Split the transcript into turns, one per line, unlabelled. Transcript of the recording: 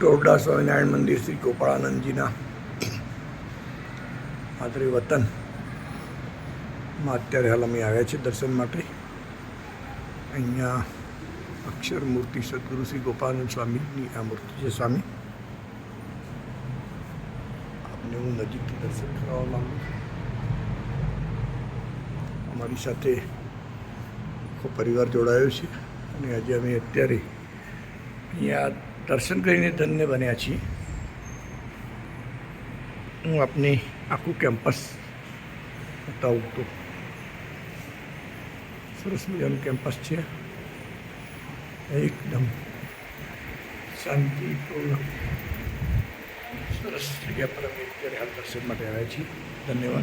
ટોરડા સ્વામિનારાયણ મંદિર શ્રી ગોપાળાનંદજીના આદરે વતન. માં અત્યારે હાલ અમે આવ્યા છીએ દર્શન માટે. અહીંયા અક્ષર મૂર્તિ સદગુરુ શ્રી ગોપાલનંદ સ્વામીની આ મૂર્તિ છે સ્વામી. આપને હું નજીકથી દર્શન કરાવવા માગું છું. અમારી સાથે આખો પરિવાર જોડાયો છે અને આજે અમે અત્યારે અહીંયા દર્શન કરીને ધન્ય બન્યા છીએ. હું આપને આખું કેમ્પસ બતાવું તો. સરસ મજાનું કેમ્પસ છે. એકદમ શાંતિપૂર્ણ સરસ જગ્યા પર અમે અત્યારે હાલ દર્શન માટે આવ્યા છીએ. ધન્યવાદ.